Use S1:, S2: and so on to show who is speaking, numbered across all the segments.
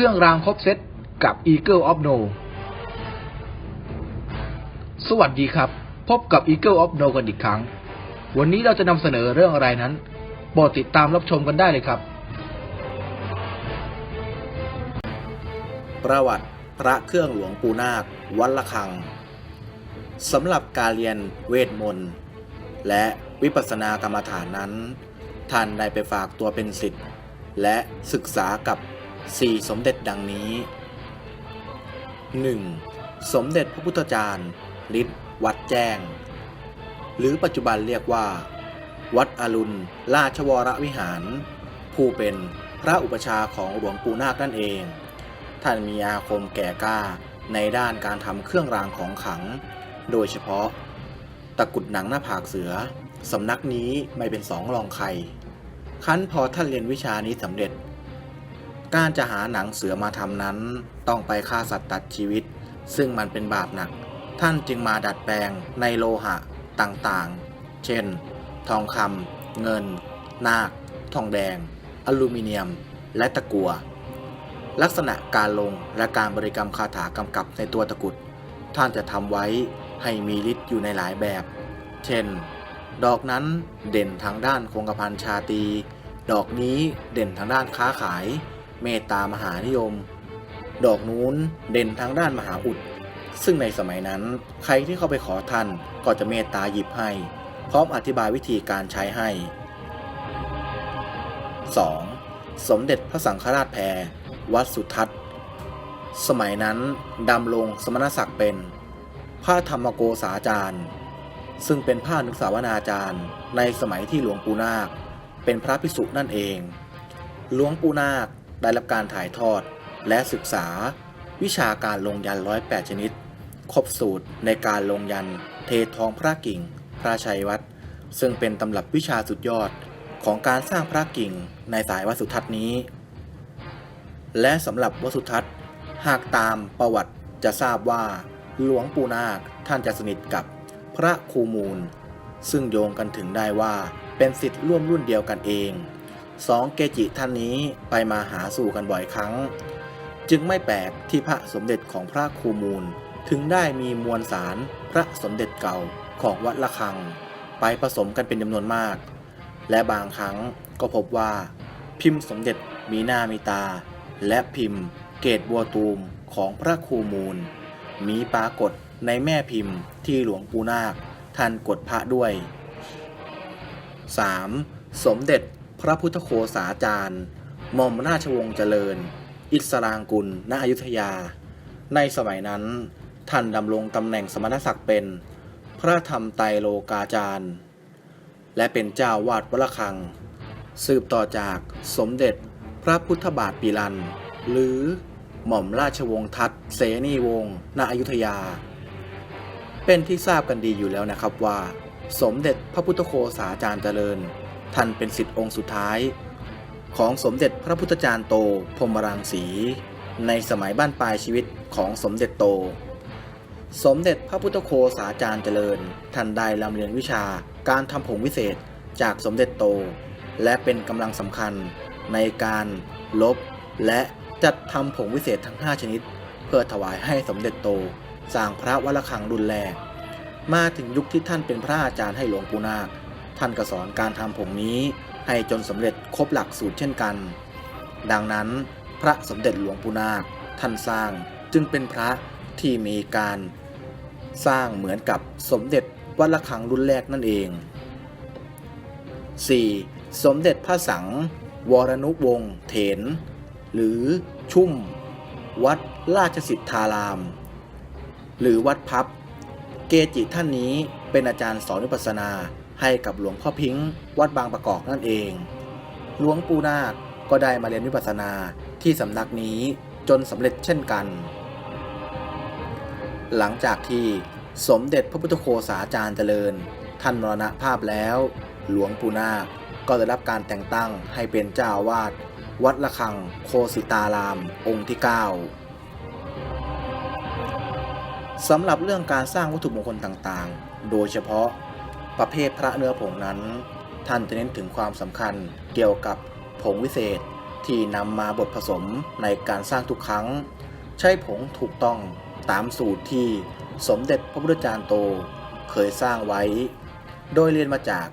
S1: เครื่องรางครบเซตกับ Eagle of No สวัสดีครับ พบกับ Eagle of No กันอีกครั้ง วันนี้เราจะนำเสนอเรื่องอะไรนั้นโปรดติดตามรับชมกันได้เลยครับ
S2: ประวัติพระเครื่องหลวงปูนาควัดละคังสำหรับการเรียนเวทมนต์ และวิปัสสนากรรมฐานนั้น ท่านได้ไปฝากตัวเป็นศิษย์และศึกษากับ สี่สมเด็จดังนี้ 1. สมเด็จพระพุทธจารย์ฤทธิ์วัดแจ้ง หรือปัจจุบันเรียกว่า วัดอรุณ ราชวรวิหาร ผู้เป็นพระอุปชาของหลวงปู่นาคนั่นเอง ท่านมีอาคมแก่กล้าในด้านการทำเครื่องรางของขลัง โดยเฉพาะ ตะกุดหนังหน้าผากเสือ สำนักนี้ไม่เป็นสองรองใคร คั้นพอท่านเรียนวิชานี้สำเร็จ การจะหาหนังเสือมาทำนั้น ต้องไปฆ่าสัตว์ตัดชีวิต ซึ่งมันเป็นบาปหนัก ท่านจึงมาดัดแปลงในโลหะต่างๆ เช่น ทองคำเงิน นาค ทองแดง อลูมิเนียม และตะกัว ลักษณะการลงและการบริกรรมคาถากำกับในตัวตะกุด ท่านจะทำไว้ให้มีฤทธิ์อยู่ในหลายแบบ เช่น ดอกนั้นเด่นทางด้านคงกระพันชาตี ดอกนี้เด่นทางด้านค้าขาย เมตตามหานิยม ดอกนู้นเด่นทางด้านมหาอุด ซึ่งในสมัยนั้นใครที่เข้าไปขอท่านก็จะเมตตาหยิบให้ พร้อมอธิบายวิธีการใช้ให้ 2. สมเด็จพระสังฆราชแพรวัดสุทัศน์ สมัยนั้นดำรงสมณศักดิ์เป็น พระธรรมโกษาจารย์ ซึ่งเป็นพระนึกษาวนาจารย์ในสมัยที่หลวงปู่นาค เป็นพระภิกษุนั่นเอง หลวงปู่นาค ได้รับการถ่ายทอดและศึกษา วิชาการลงยันร้อยแปดชนิด ครบสูตรในการลงยันเททองพระกิ่ง พระชัยวัดซึ่งเป็นตำรับวิชาสุดยอดของการสร้างพระกิ่งในสายวัสุทัศน์นี้ และสำหรับวัสุทัศน์ หากตามประวัติจะทราบว่า หลวงปู่นาคท่านจะสนิทกับพระครูมูล ซึ่งโยงกันถึงได้ว่าเป็นสิทธิ์ร่วมรุ่นเดียวกันเอง สองเกจิท่านนี้ไปมาหาสู่กันบ่อยครั้ง จึงไม่แปลกที่พระสมเด็จของพระครูมูล ถึงได้มีมวลสารพระสมเด็จเก่าของวัดละคัง ไปผสมกันเป็นจำนวนมาก และบางครั้งก็พบว่า พิมพ์สมเด็จมีหน้ามีตา และพิมพ์เกตบัวตูมของพระครูมูล มีปรากฏในแม่พิมพ์ที่หลวงปู่นาคท่านกดพระด้วย 3. สมเด็จ พระพุทธโฆษาจารย์หม่อมราชวงศ์เจริญ อิสรางกุล ณ อยุธยา ในสมัยนั้น ท่านดำรงตำแหน่งสมณศักดิ์เป็น พระธรรมไตรโลกาจารย์ และเป็นเจ้าวาดวัดระฆัง สืบต่อจากสมเด็จพระพุทธบาทปีรัน หรือหม่อมราชวงศ์ทัตเสนีวงศ์ ณ อยุธยา เป็นที่ทราบกันดีอยู่แล้วนะครับว่า สมเด็จพระพุทธโฆษาจารย์เจริญ ท่านเป็นสิทธิ์องค์สุดท้าย ของสมเด็จพระพุทธจารย์โตพรมรังสี ในสมัยบ้านปลายชีวิตของสมเด็จโต สมเด็จพระพุทธโฆษาจารย์เจริญ ท่านได้รำเรียนวิชาการทำผงวิเศษจากสมเด็จโต และเป็นกำลังสำคัญในการลบและจัดทำผงวิเศษทั้ง 5 ชนิด เพื่อถวายให้สมเด็จโตสร้างพระวัดระฆังรุนแรงมาถึงยุคที่ท่านเป็นพระอาจารย์ให้หลวงปู่นาค ท่านก็สอนการทำผงนี้ให้จนสำเร็จครบหลักสูตรเช่นกัน ดังนั้นพระสมเด็จหลวงปู่นาคท่านสร้างจึงเป็นพระที่มีการสร้างเหมือนกับสมเด็จวัดระฆังรุ่นแรกนั่นเอง 4. สมเด็จพระสังวรนุวงศ์เถน หรือชุ่ม วัดราชสิทธาราม หรือวัดพับ เกจิท่านนี้เป็นอาจารย์สอนวิปัสนา ให้กับหลวงพ่อพิงค์วัดบางประกอบนั่นเอง หลวงปู่นาคก็ได้มาเรียนวิปัสสนาที่สำนักนี้จนสำเร็จเช่นกัน หลังจากที่สมเด็จพระพุทธโฆษาจารย์เจริญ ท่านมรณภาพแล้ว หลวงปู่นาคก็ได้รับการแต่งตั้งให้เป็นเจ้าวาสวัดละคังโคสิตาราม องค์ที่ 9 สำหรับเรื่องการสร้างวัตถุมงคลต่างๆ โดยเฉพาะ ประเภทพระเนื้อผงนั้น ท่านจะเน้นถึงความสำคัญเกี่ยวกับผงวิเศษที่นำมาบดผสมในการสร้างทุกครั้ง ใช้ผงถูกต้องตามสูตรที่สมเด็จพระพุทธจารย์โตเคยสร้างไว้ โดยเรียนมาจาก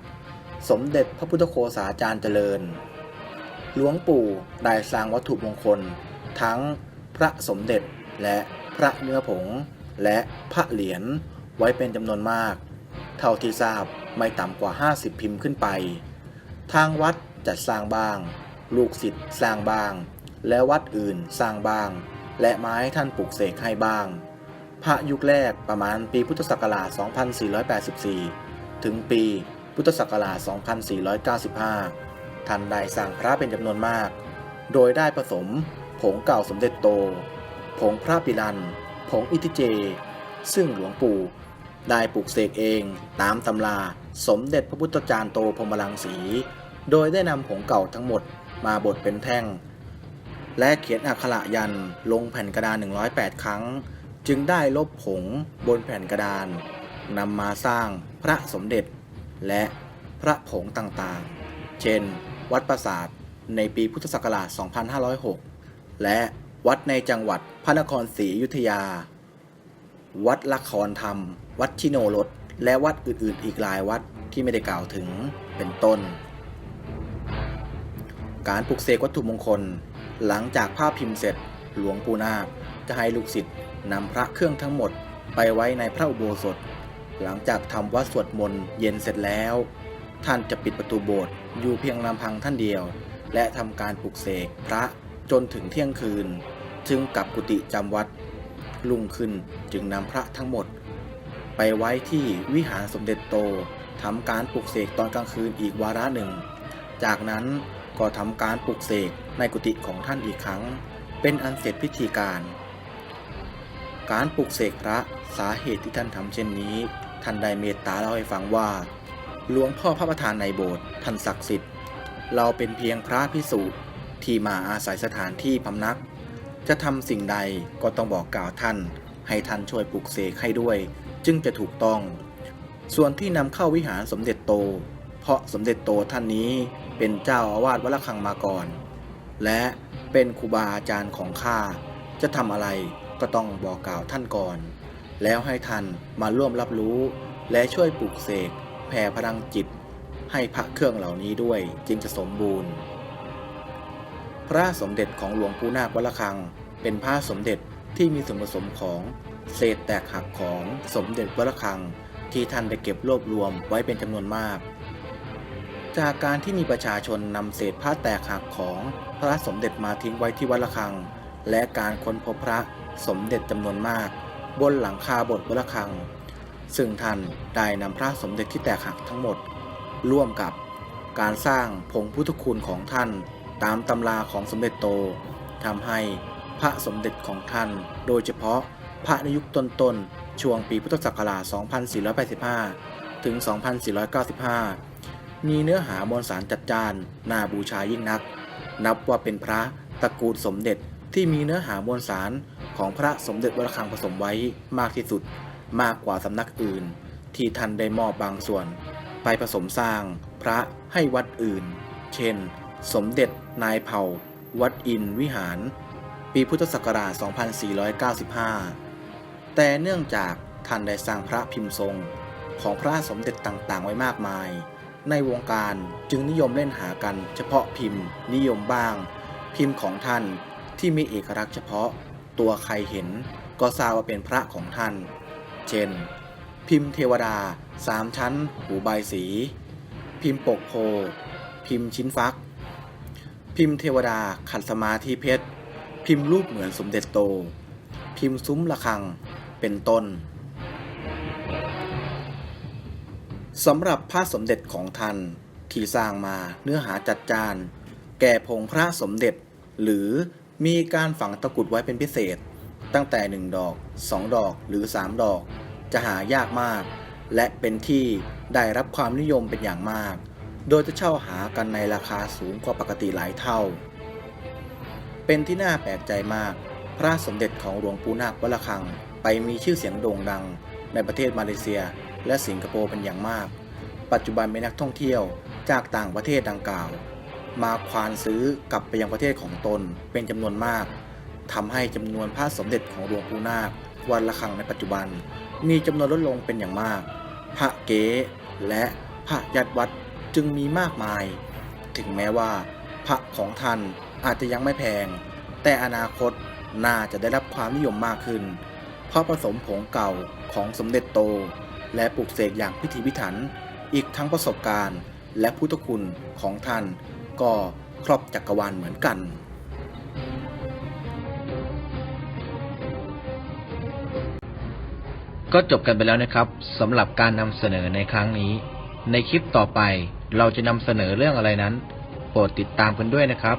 S2: สมเด็จพระพุทธโฆษาจารย์เจริญ หลวงปู่ได้สร้างวัตถุมงคล ทั้งพระสมเด็จและพระเนื้อผง และพระเหรียญไว้เป็นจำนวนมาก เท่าที่ทราบไม่ต่ำกว่า 50 พิมพ์ขึ้นไป ทางวัดจัดสร้างบ้าง ลูกศิษย์สร้างบ้าง และวัดอื่นสร้างบ้าง และไม้ท่านปลูกเสกให้บ้าง พระยุคแรกประมาณปีพุทธศักราช 2484 ถึงปีพุทธศักราช 2495 ท่านได้สร้างพระเป็นจำนวนมาก โดยได้ผสมผงเก่าสมเด็จโต ผงพระปิรัน ผงอิทิเจ ซึ่งหลวงปู่ ได้ปลูกเสกเองตามตำราสมเด็จพระพุทธจารย์โตพรมลังสี โดยได้นำผงเก่าทั้งหมดมาบดเป็นแท่ง และเขียนอักขระยันลงแผ่นกระดาน 108 ครั้ง จึงได้ลบผงบนแผ่นกระดานนำมาสร้างพระสมเด็จ และพระผงต่างๆ เช่น วัดปราสาทในปีพุทธศักราช 2506 และวัดในจังหวัดพระนครศรีอยุธยา วัดละครธรรม วัดชิโนรสและวัดอื่นๆ อีกหลายวัดที่ไม่ได้กล่าวถึงเป็นต้น การปลุกเสกวัตถุมงคล หลังจากภาพพิมพ์เสร็จ หลวงปู่นาคจะให้ลูกศิษย์นำพระเครื่องทั้งหมดไปไว้ในพระอุโบสถ หลังจากทำวัดสวดมนต์เย็นเสร็จแล้ว ท่านจะปิดประตูโบสถ์อยู่เพียงลำพังท่านเดียว และทำการปลุกเสกพระจนถึงเที่ยงคืน จึงกลับกุฏิจำวัดลุ่งขึ้นจึงนำพระทั้งหมด ไปไว้ที่วิหารสมเด็จโตทำการปลุกเสกตอนกลางคืนอีกวาระหนึ่ง จากนั้นก็ทำการปลุกเสกในกุฏิของท่านอีกครั้ง เป็นอันเสร็จพิธีการ การปลุกเสกพระสาเหตุที่ท่านทำเช่นนี้ ท่านได้เมตตาเล่าให้ฟังว่าหลวงพ่อพระประธานในโบสถ์ท่านศักดิ์สิทธิ์ เราเป็นเพียงพระพิสุที่มาอาศัยสถานที่พำนัก จะทำสิ่งใดก็ต้องบอกกล่าวท่าน ให้ท่านช่วยปลุกเสกให้ด้วย จึงจะถูกต้อง ส่วนที่นำเข้าวิหารสมเด็จโต เพราะสมเด็จโตท่านนี้เป็นเจ้าอาวาสวัดละคังมาก่อน และเป็นครูบาอาจารย์ของข้าจะทำอะไรก็ต้องบอกกล่าวท่านก่อน แล้วให้ท่านมาร่วมรับรู้และช่วยปลุกเสกแผ่พลังจิต ให้พระเครื่องเหล่านี้ด้วยจึงจะสมบูรณ์ พระสมเด็จของหลวงปู่นาควัดละคัง เป็นพระสมเด็จ ที่มีส่วนผสมของเศษแตกหักของสมเด็จวัดละคัง ที่ท่านได้เก็บรวบรวมไว้เป็นจำนวนมาก จากการที่มีประชาชนนำเศษผ้าแตกหักของพระสมเด็จมาทิ้งไว้ที่วัดละคัง และการค้นพบพระสมเด็จจำนวนมาก บนหลังคาบทวัดละคัง ซึ่งท่านได้นำพระสมเด็จที่แตกหักทั้งหมด ร่วมกับการสร้างผงพุทธคุณของท่านตามตำราของสมเด็จโตทำให้ พระสมเด็จของท่าน โดยเฉพาะพระในยุคต้นๆ ช่วงปีพุทธศักราช 2485 ถึง 2495 มีเนื้อหามวลสารจัดจ้าน น่าบูชายิ่งนัก นับว่าเป็นพระตระกูลสมเด็จที่มีเนื้อหามวลสารของพระสมเด็จวระฆังผสมไว้มากที่สุด มากกว่าสำนักอื่น ที่ท่านได้มอบบางส่วน ไปผสมสร้างพระให้วัดอื่น เช่น สมเด็จนายเผ่า วัดอินวิหาร ปีพุทธศักราช 2495 แต่เนื่องจากท่านได้สร้างพระพิมพ์ทรงของพระสมเด็จต่างๆ ไว้มากมาย ในวงการจึงนิยมเล่นหากันเฉพาะพิมพ์นิยมบ้าง พิมพ์ของท่านที่มีเอกลักษณ์เฉพาะ ตัวใครเห็นก็ทราบว่าเป็นพระของท่าน เช่น พิมพ์เทวดาสามชั้น หูใบสี พิมพ์ปกโพ พิมพ์ชิ้นฟัก พิมพ์เทวดาขัดสมาธิเพชร พิมพ์รูปเหมือนสมเด็จโต พิมพ์ซุ้มระฆัง เป็นต้นสำหรับพระสมเด็จของท่านที่สร้างมาเนื้อหาจัดจาน แก่ผงพระสมเด็จ หรือมีการฝังตะกรุดไว้เป็นพิเศษ ตั้งแต่ 1 ดอก 2 ดอกหรือ 3 ดอก จะหายากมาก และเป็นที่ได้รับความนิยมเป็นอย่างมาก โดยจะเช่าหากันในราคาสูงกว่าปกติหลายเท่า เป็นที่น่าแปลกใจมาก พระสมเด็จของหลวงปู่นาควัดระฆัง ไปมีชื่อเสียงโด่งดัง ในประเทศมาเลเซีย และสิงคโปร์เป็นอย่างมาก ปัจจุบันมีนักท่องเที่ยวจากต่างประเทศดังกล่าว มาควานซื้อกลับไปยังประเทศของตนเป็นจำนวนมากทำให้จำนวนพระสมเด็จของหลวงปู่นาควัดระฆังในปัจจุบัน มีจำนวนลดลงเป็นอย่างมาก พระเก๋และพระยัดวัดจึงมีมากมาย ถึงแม้ว่า พระของท่าน อาจจะยังไม่แพง แต่อนาคตน่าจะได้รับความนิยมมากขึ้น เพราะผสมผงเก่าของสมเด็จโต และปลูกเสกอย่างพิถีพิถัน อีกทั้งประสบการณ์ และพุทธคุณของท่าน ก็ครอบจักรวาลเหมือนกัน
S1: ก็จบกันไปแล้วนะครับสำหรับการนำเสนอในครั้งนี้ ในคลิปต่อไปเราจะนำเสนอเรื่องอะไรนั้น โปรดติดตามกันด้วยนะครับ